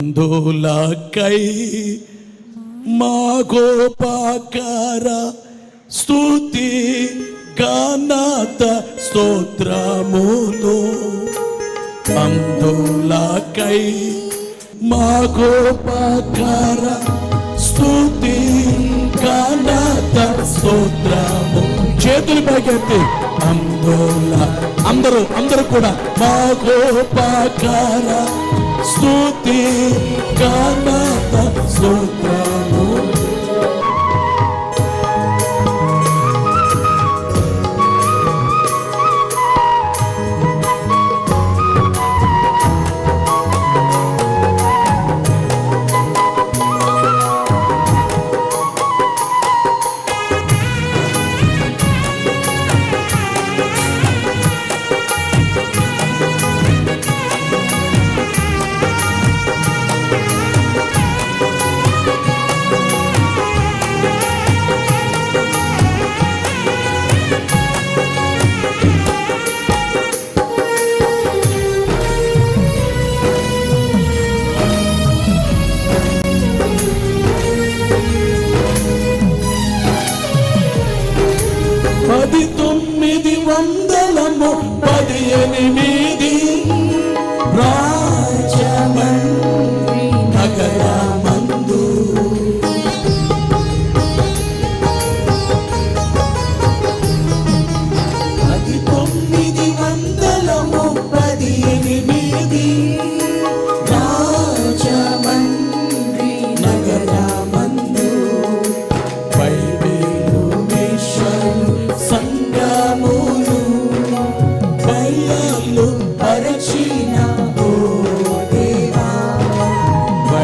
బంధులకై మా గోపాకార స్థుతి ఘనత స్తోత్రములు. బంధులకై మా గోపాకార స్థుతి ఘనత స్తోత్రము. చేతులు పైకెత్తి. అందుల అందరూ అందరూ కూడా మా గోపాకార స్తుతి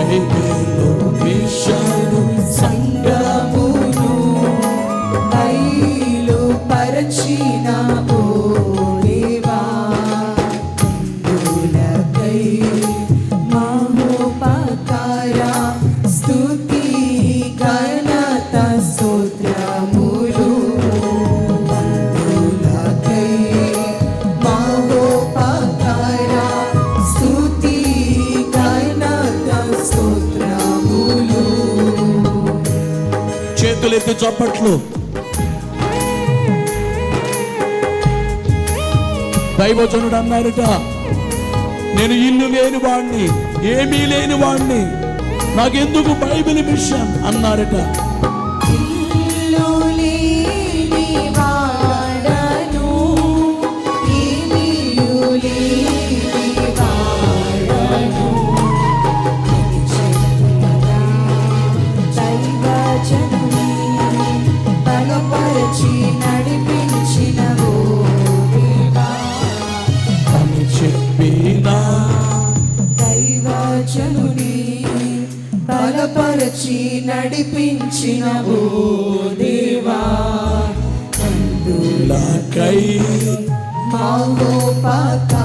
బైబిలు మిషను సంగములు చేతులెత్తి చప్పట్లు. దైవజనుడు అన్నారట నేను ఇల్లు లేని వాణ్ణి ఏమీ లేని వాణ్ణి నాకెందుకు బైబిల్ మిషన్ అన్నారట. నడిపించిన ఓ దేవా నాకై మా గోపాత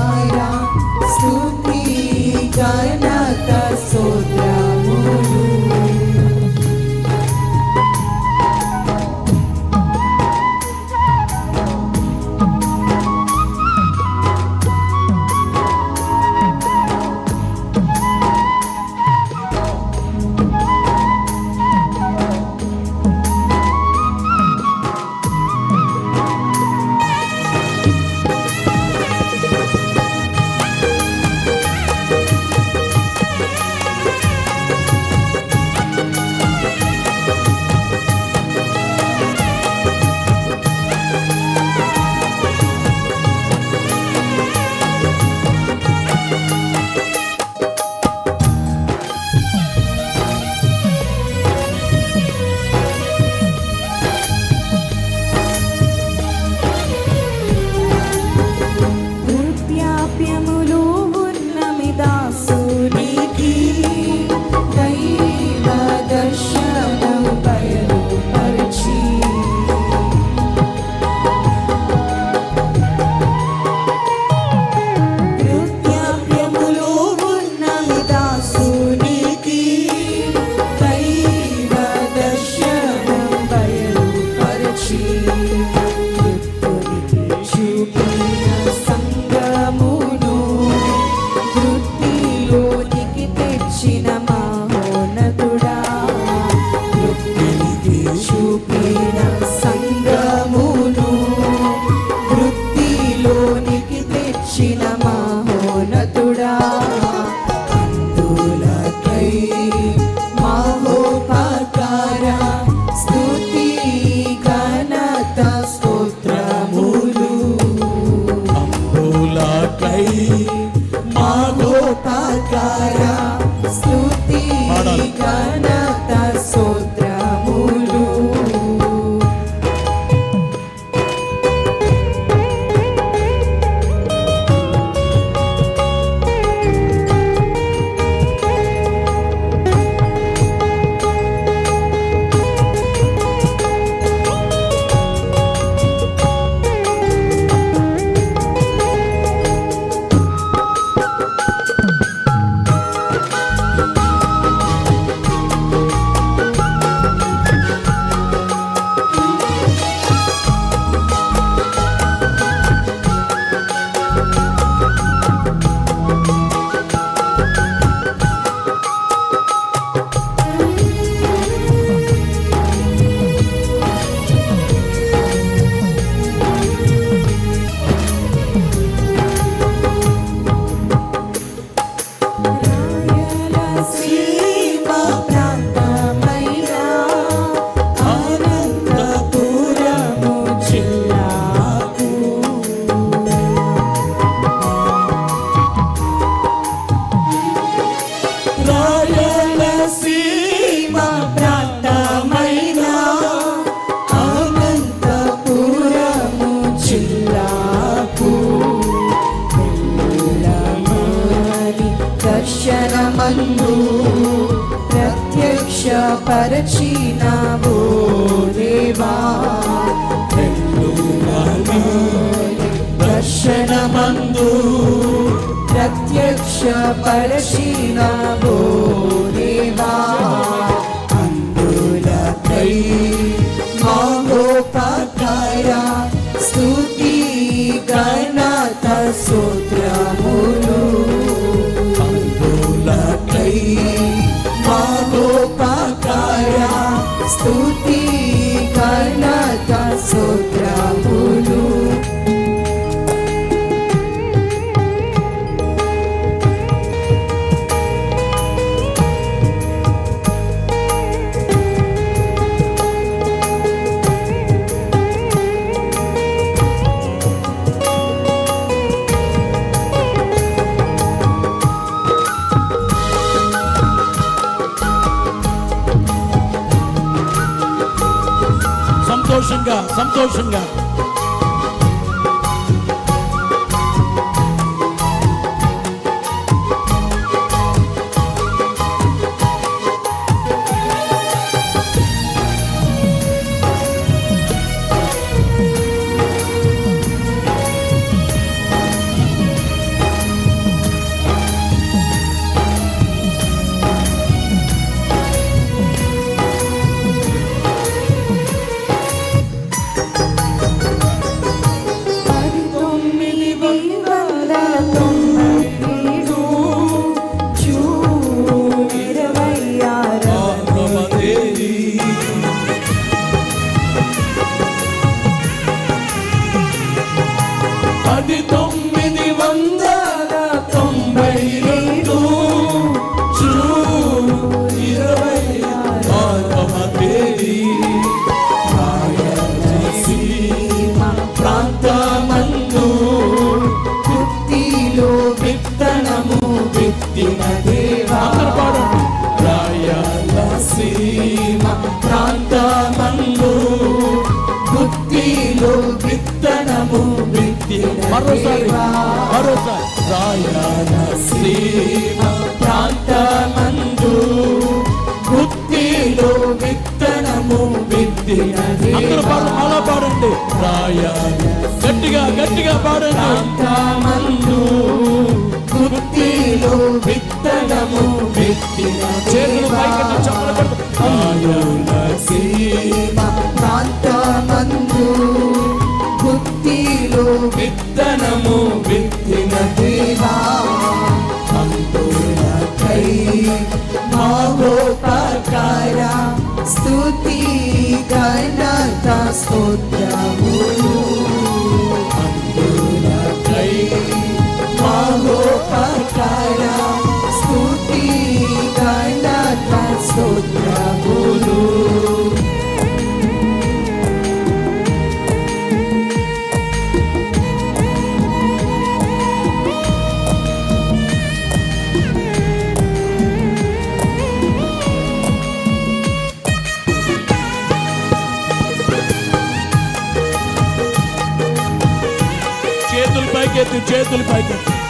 స్తుతి ప్రత్యక్ష పరచినావో దేవా. వెళ్ళమని దర్శనమందు ప్రత్యక్ష పరచినావో దేవా. అందులకై మహోపకార స్తుతి ఘనత సూత్రములు. అంబులకై ఆనందంగా సంతోషంగా మరోసారి మరోసారి రాయలసీమ ప్రాంతమందు వృత్తిలో విత్తనము విత్తిన అందరూ పాడు అలా పాడండి రాయాల గట్టిగా గట్టిగా పాడండి. ప్రాంతమందు వృత్తిలో విత్తనము విత్తిన చేతులు పైకెత్తి చప్పలు ప్రాంతమందు బుద్ధిలో విత్తనము విత్తిన దేవా. అందులకై మహోపకార స్తుతి ఘనత స్తోత్రములు అందులకై మహోపకార స్తుతి స్తోత్రములు. చేతులు పైకెత్తి చేతులు పైకెత్తి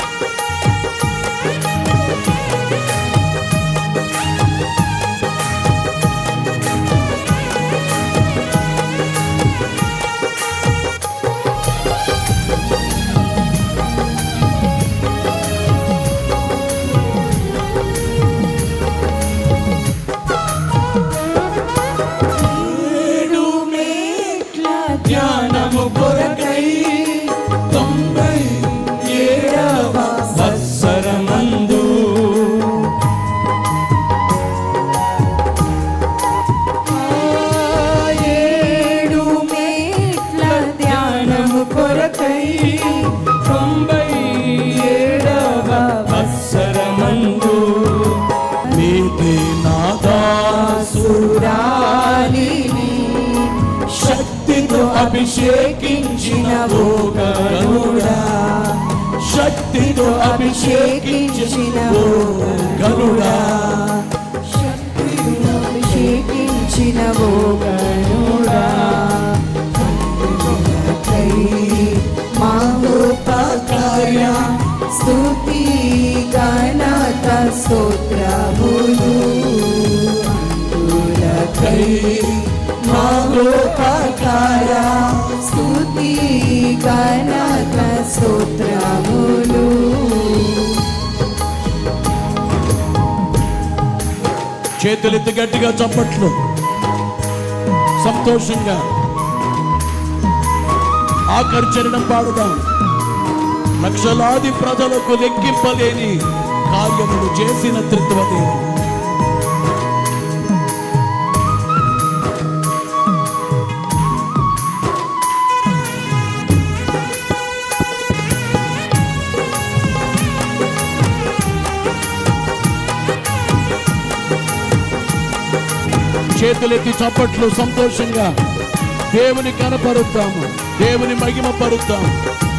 అభిషేకించిన ఓ గరుడా శక్తితో అభిషేకించిన ఓ గరుడా శక్తిని అభిషేకించిన ఓ గరుడా తండ్రికై మహోపకార స్తుతి గణత స్తోత్రములు. చేతులెత్తి గట్టిగా చప్పట్లు. సంతోషంగా. ఆకర్షణం పాడుదాం. లక్షలాది ప్రజలకు లెక్కింపలేని కార్యములు చేసిన త్రిత్వదేవి చేతులెత్తి చప్పట్లు సంతోషంగా దేవుని కనపరుద్దాము. దేవుని మహిమ పరుద్దాము.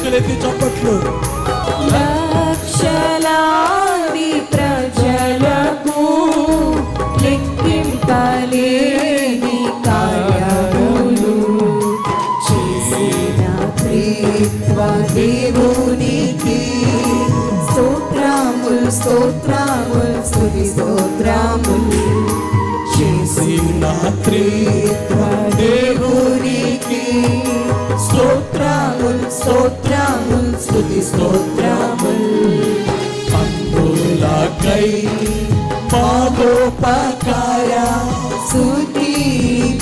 చేతులెత్తి చప్పట్లు. లక్షలాది ప్రజలకు లెక్కింపలేని కార్యములు చేసిన ప్రీత్వ దేవునికి. స్తోత్రములు స్తోత్రములు స్తుతి స్తోత్రములు చేసిన ప్రీత్వ దేవునికి. స్తోత్ర స్తోత్రములు స్తుతి స్తోత్రములు అందులకై పాదోపకార స్తుతి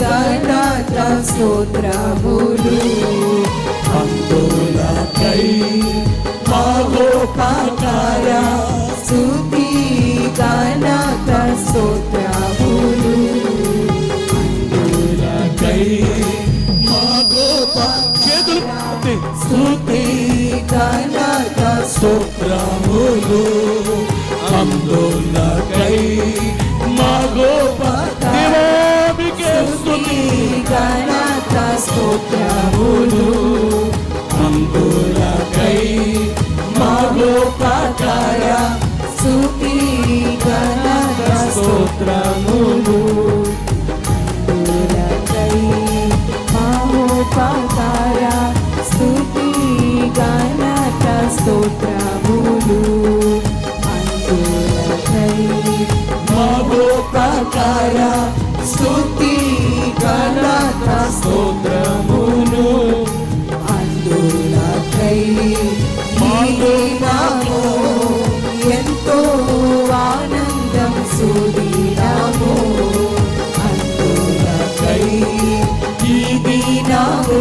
గణత స్తోత్రములు. అందులకై పాదోపకార స్తుతి గణత స్తోత్రములు. ఎత్తి స్తుతి గణత స్తోత్రములు అందులకై మా గోప దేవామికే స్తుతి గణత స్తోత్రములు అందులకై మా మహోపకార స్తుతి గణత స్తోత్రములు అందులకై మహోపకార స్తోత్రములు. అందులకై మగోపకార స్తుతి గణత స్తోత్రములు. అందులకై మాకు ఎంతో ఆనందం సుదీనాము అందులకై ఈ దినము